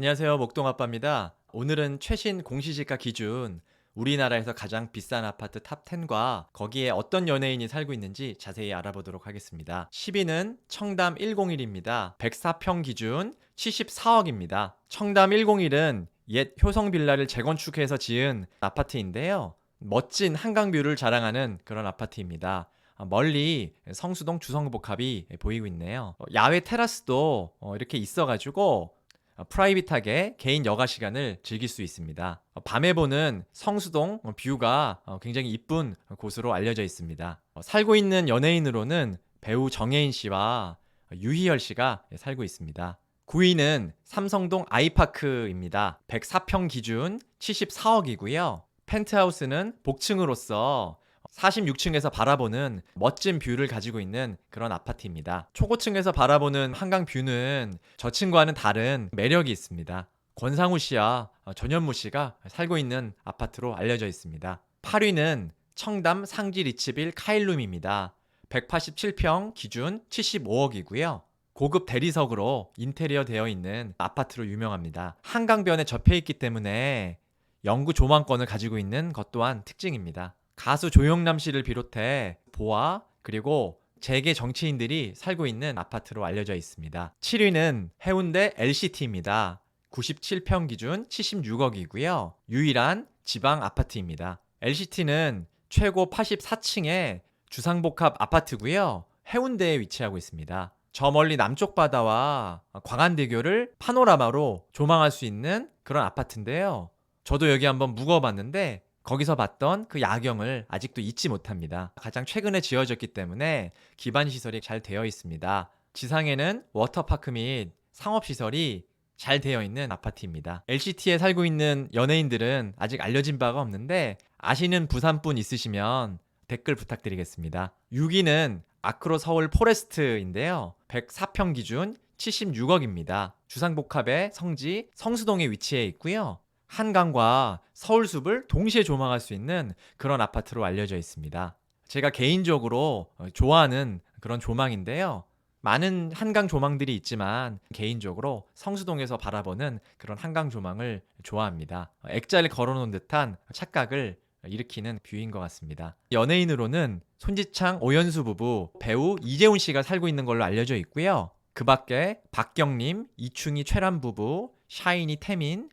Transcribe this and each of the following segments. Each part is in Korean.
안녕하세요. 목동 아빠입니다. 오늘은 최신 공시지가 기준 우리나라에서 가장 비싼 아파트 탑 10과 거기에 어떤 연예인이 살고 있는지 자세히 알아보도록 하겠습니다. 10위는 청담 101입니다. 104평 기준 74억입니다. 청담 101은 옛 효성 빌라를 재건축해서 지은 아파트인데요. 멋진 한강뷰를 자랑하는 그런 아파트입니다. 아, 멀리 성수동 주성복합이 보이고 있네요. 어, 야외 테라스도 어, 이렇게 있어가지고 어, 프라이빗하게 개인 여가 시간을 즐길 수 있습니다. 어, 밤에 보는 성수동 어, 뷰가 어, 굉장히 이쁜 곳으로 알려져 있습니다. 어, 살고 있는 연예인으로는 배우 정혜인 씨와 유희열 씨가 살고 있습니다. 9위는 삼성동 아이파크입니다. 104평 기준 74억이고요. 펜트하우스는 복층으로서 46층에서 바라보는 멋진 뷰를 가지고 있는 그런 아파트입니다. 초고층에서 바라보는 한강 뷰는 저층과는 다른 매력이 있습니다. 권상우 씨와 전현무 씨가 살고 있는 아파트로 알려져 있습니다. 8위는 청담 상지 리치빌 카일룸입니다. 187평 기준 75억이고요. 고급 대리석으로 인테리어 되어 있는 아파트로 유명합니다. 한강변에 접해 있기 때문에 영구 조망권을 가지고 있는 것 또한 특징입니다. 가수 조영남 씨를 비롯해 보아 그리고 재계 정치인들이 살고 있는 아파트로 알려져 있습니다. 7위는 해운대 LCT입니다. 97평 기준 76억이고요. 유일한 지방 아파트입니다. LCT는 최고 84층의 주상복합 아파트고요. 해운대에 위치하고 있습니다. 저 멀리 남쪽 바다와 광안대교를 파노라마로 조망할 수 있는 그런 아파트인데요. 저도 여기 한번 묵어봤는데 거기서 봤던 그 야경을 아직도 잊지 못합니다. 가장 최근에 지어졌기 때문에 기반 시설이 잘 되어 있습니다. 지상에는 워터파크 및 상업시설이 잘 되어 있는 아파트입니다. LCT에 살고 있는 연예인들은 아직 알려진 바가 없는데 아시는 부산분 있으시면 댓글 부탁드리겠습니다. 6위는 아크로 서울 포레스트인데요. 104평 기준 76억입니다. 주상복합의 성지 성수동에 위치해 있고요. 한강과 서울숲을 동시에 조망할 수 있는 그런 아파트로 알려져 있습니다. 제가 개인적으로 어, 좋아하는 그런 조망인데요. 많은 한강 조망들이 있지만 개인적으로 성수동에서 바라보는 그런 한강 조망을 좋아합니다. 어, 액자를 걸어놓은 듯한 착각을 일으키는 뷰인 것 같습니다. 연예인으로는 손지창, 오연수 부부, 배우 이재훈 씨가 살고 있는 걸로 알려져 있고요. 그 밖에 박경림, 이충희, 최람 부부, 샤이니 태민,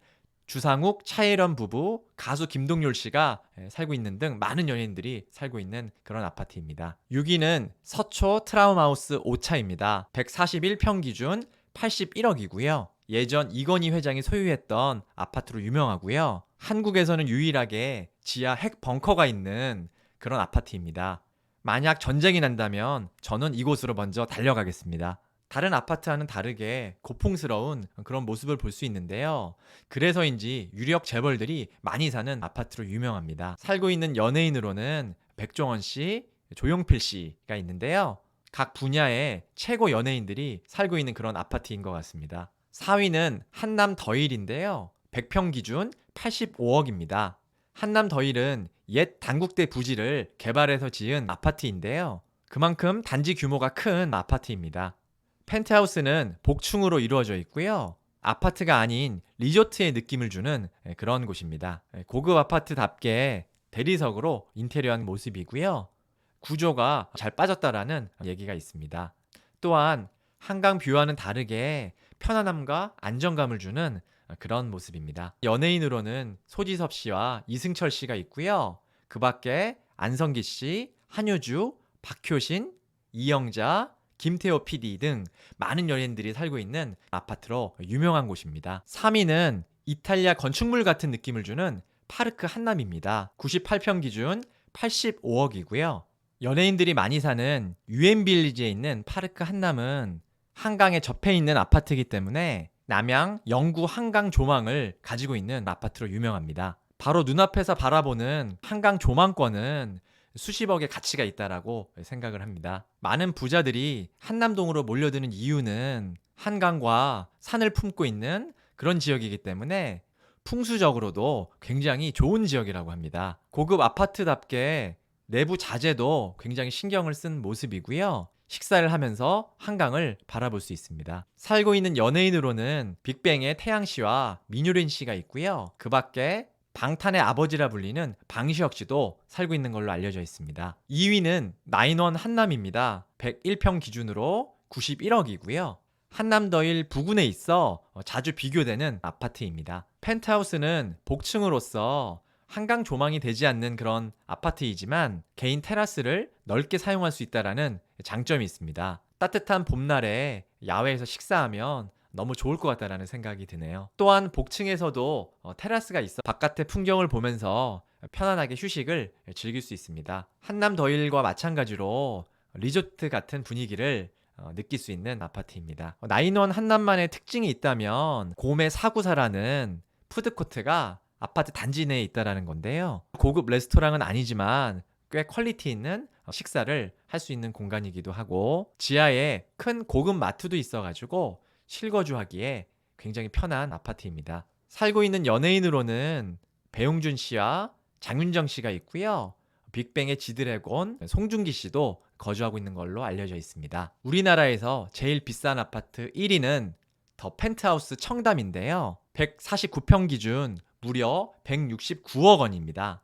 주상욱, 차예련 부부, 가수 김동률 씨가 예, 살고 있는 등 많은 연예인들이 살고 있는 그런 아파트입니다. 6위는 서초 트라우마우스 5차입니다. 141평 기준 81억이고요. 예전 이건희 회장이 소유했던 아파트로 유명하고요. 한국에서는 유일하게 지하 핵 벙커가 있는 그런 아파트입니다. 만약 전쟁이 난다면 저는 이곳으로 먼저 달려가겠습니다. 다른 아파트와는 다르게 고풍스러운 그런 모습을 볼 수 있는데요. 그래서인지 유력 재벌들이 많이 사는 아파트로 유명합니다. 살고 있는 연예인으로는 백종원 씨, 조용필 씨가 있는데요. 각 분야의 최고 연예인들이 살고 있는 그런 아파트인 것 같습니다. 4위는 한남 더일인데요. 100평 기준 85억입니다. 한남 더일은 옛 당국대 부지를 개발해서 지은 아파트인데요. 그만큼 단지 규모가 큰 아파트입니다. 펜트하우스는 복층으로 이루어져 있고요. 아파트가 아닌 리조트의 느낌을 주는 그런 곳입니다. 고급 아파트답게 대리석으로 인테리어한 모습이고요. 구조가 잘 빠졌다라는 얘기가 있습니다. 또한 한강 뷰와는 다르게 편안함과 안정감을 주는 그런 모습입니다. 연예인으로는 소지섭 씨와 이승철 씨가 있고요. 그 밖에 안성기 씨, 한효주, 박효신, 이영자, 김태호 PD 등 많은 연예인들이 살고 있는 아파트로 유명한 곳입니다. 3위는 이탈리아 건축물 같은 느낌을 주는 파르크 한남입니다. 98평 기준 85억이고요. 연예인들이 많이 사는 유엔빌리지에 있는 파르크 한남은 한강에 접해 있는 아파트이기 때문에 남양 영구 한강 조망을 가지고 있는 아파트로 유명합니다. 바로 눈앞에서 바라보는 한강 조망권은 수십억의 가치가 있다라고 생각을 합니다. 많은 부자들이 한남동으로 몰려드는 이유는 한강과 산을 품고 있는 그런 지역이기 때문에 풍수적으로도 굉장히 좋은 지역이라고 합니다. 고급 아파트답게 내부 자재도 굉장히 신경을 쓴 모습이고요. 식사를 하면서 한강을 바라볼 수 있습니다. 살고 있는 연예인으로는 빅뱅의 태양 씨와 민효린 씨가 있고요. 그 밖에 방탄의 아버지라 불리는 방시혁 씨도 살고 있는 걸로 알려져 있습니다. 2위는 나인원 한남입니다. 101평 기준으로 91억이고요. 한남더일 부근에 있어 자주 비교되는 아파트입니다. 펜트하우스는 복층으로서 한강 조망이 되지 않는 그런 아파트이지만 개인 테라스를 넓게 사용할 수 있다라는 장점이 있습니다. 따뜻한 봄날에 야외에서 식사하면 너무 좋을 것 같다라는 생각이 드네요. 또한 복층에서도 어, 테라스가 있어 바깥의 풍경을 보면서 편안하게 휴식을 즐길 수 있습니다. 한남 더일과 마찬가지로 리조트 같은 분위기를 어, 느낄 수 있는 아파트입니다. 어, 나인원 한남만의 특징이 있다면 곰의 사구사라는 푸드코트가 아파트 단지 내에 있다라는 건데요. 고급 레스토랑은 아니지만 꽤 퀄리티 있는 어, 식사를 할 수 있는 공간이기도 하고 지하에 큰 고급 마트도 있어가지고 실거주하기에 굉장히 편한 아파트입니다. 살고 있는 연예인으로는 배용준 씨와 장윤정 씨가 있고요. 빅뱅의 지드래곤, 송중기 씨도 거주하고 있는 걸로 알려져 있습니다. 우리나라에서 제일 비싼 아파트 1위는 더 펜트하우스 청담인데요. 149평 기준 무려 169억 원입니다.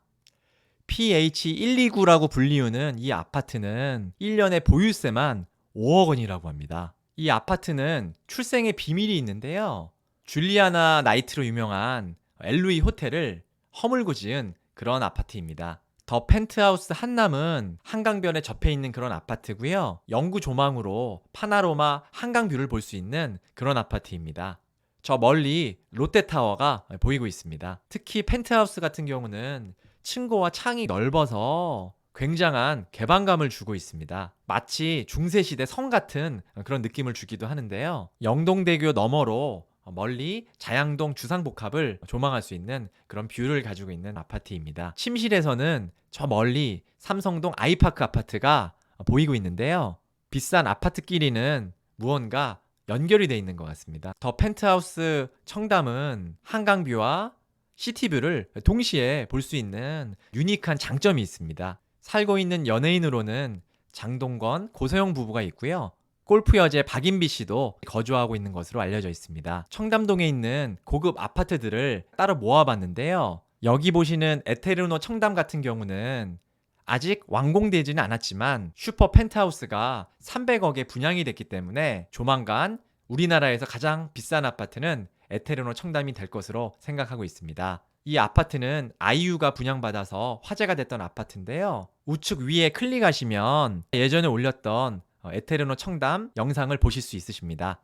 PH129라고 불리우는 이 아파트는 1년에 보유세만 5억 원이라고 합니다. 이 아파트는 출생의 비밀이 있는데요. 줄리아나 나이트로 유명한 엘루이 호텔을 허물고 지은 그런 아파트입니다. 더 펜트하우스 한남은 한강변에 접해 있는 그런 아파트고요. 영구 조망으로 파나로마 한강뷰를 볼 수 있는 그런 아파트입니다. 저 멀리 롯데타워가 보이고 있습니다. 특히 펜트하우스 같은 경우는 층고와 창이 넓어서 굉장한 개방감을 주고 있습니다. 마치 중세시대 성 같은 그런 느낌을 주기도 하는데요. 영동대교 너머로 멀리 자양동 주상복합을 조망할 수 있는 그런 뷰를 가지고 있는 아파트입니다. 침실에서는 저 멀리 삼성동 아이파크 아파트가 보이고 있는데요. 비싼 아파트끼리는 무언가 연결이 돼 있는 것 같습니다. 더 펜트하우스 청담은 한강뷰와 시티뷰를 동시에 볼 수 있는 유니크한 장점이 있습니다. 살고 있는 연예인으로는 장동건, 고소영 부부가 있고요. 골프 여제 박인비 씨도 거주하고 있는 것으로 알려져 있습니다. 청담동에 있는 고급 아파트들을 따로 모아봤는데요. 여기 보시는 에테르노 청담 같은 경우는 아직 완공되지는 않았지만 슈퍼 펜트하우스가 300억에 분양이 됐기 때문에 조만간 우리나라에서 가장 비싼 아파트는 에테르노 청담이 될 것으로 생각하고 있습니다. 이 아파트는 아이유가 분양받아서 화제가 됐던 아파트인데요. 우측 위에 클릭하시면 예전에 올렸던 어, 에테르노 청담 영상을 보실 수 있으십니다.